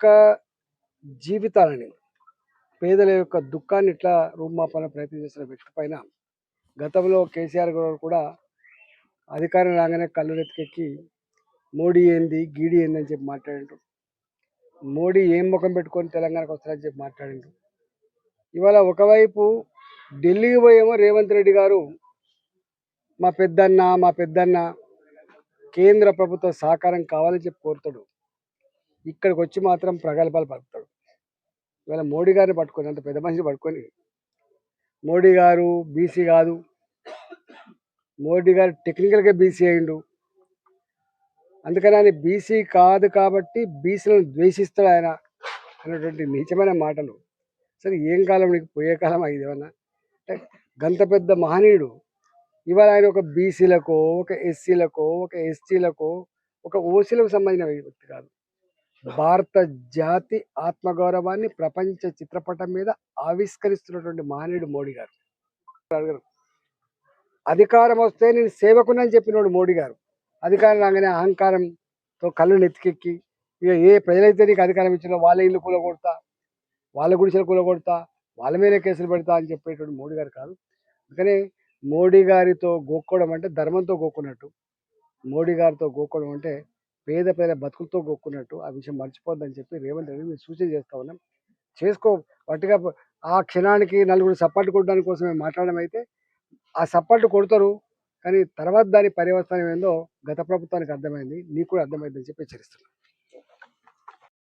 యొక్క జీవితాలని పేదల యొక్క దుఃఖాన్ని ఇట్లా రూపుమాపాలని ప్రయత్నం చేసిన వ్యక్తి పైన గతంలో కేసీఆర్ గారు కూడా అధికారం రాగానే కళ్ళు రెత్తికెక్కి మోడీ ఏంది గీడి ఏంది అని చెప్పి మాట్లాడిండ్రు. మోడీ ఏం ముఖం పెట్టుకొని తెలంగాణకు వస్తారని చెప్పి మాట్లాడిండ్రు. ఇవాళ ఒకవైపు ఢిల్లీకి పోయేమో రేవంత్ రెడ్డి గారు మా పెద్దన్న మా పెద్దన్న కేంద్ర ప్రభుత్వ సహకారం కావాలని చెప్పి కోరుతాడు. ఇక్కడికి వచ్చి మాత్రం ప్రగల్భాలు పలుకుతాడు. ఇవాళ మోడీ గారిని పట్టుకొని అంత పెద్ద మనిషిని పట్టుకొని మోడీ గారు బీసీ కాదు. మోడీ గారు టెక్నికల్గా బీసీ అయిండు అందుకని ఆయన బీసీ కాదు కాబట్టి బీసీలను ద్వేషిస్తాడు ఆయన అనేటువంటి నీచమైన మాటలు. సరే ఏం కాలం నీకు? పోయే కాలం ఇది ఏమన్నా? అంటే గంత పెద్ద మహనీయుడు. ఇవాళ ఆయన ఒక బీసీలకో ఒక ఎస్సీలకో ఒక ఎస్టీలకో ఒక ఓసీలకు సంబంధించిన వ్యక్తి కాదు. భారత జాతి ఆత్మగౌరవాన్ని ప్రపంచ చిత్రపటం మీద ఆవిష్కరిస్తున్నటువంటి మహనీయుడు మోడీ గారు. అధికారం వస్తే నేను సేవకునని చెప్పినోడు మోడీ గారు. అధికారం రాగానే అహంకారంతో కళ్ళు నెత్తికెక్కి ఇక ఏ ప్రజలైతే నీకు అధికారం ఇచ్చినా వాళ్ళ ఇల్లు కూలగొడతా వాళ్ళ గుడిసెలు కూలగొడతా వాళ్ళ మీద కేసులు పెడతా అని చెప్పేటువంటి మోడీ గారు కాదు. అందుకనే మోడీ గారితో గోక్కోవడం అంటే ధర్మంతో గోక్కున్నట్టు. మోడీ గారితో గోక్కోవడం అంటే పేద పేద బతుకులతో గొక్కున్నట్టు ఆ విషయం మర్చిపోద్దని చెప్పి రేవంత్ రెడ్డి మేము సూచన చేస్తా ఉన్నాం. చేసుకో వాటిగా ఆ క్షణానికి నలుగురు సపోర్ట్ కొట్టడానికి కోసమే మాట్లాడడం అయితే ఆ సపోర్ట్ కొడతారు కానీ తర్వాత దాని పరివర్తనం ఏందో గత ప్రభుత్వానికి అర్థమైంది నీకు కూడా అర్థమైందని చెప్పి హెచ్చరిస్తున్నాను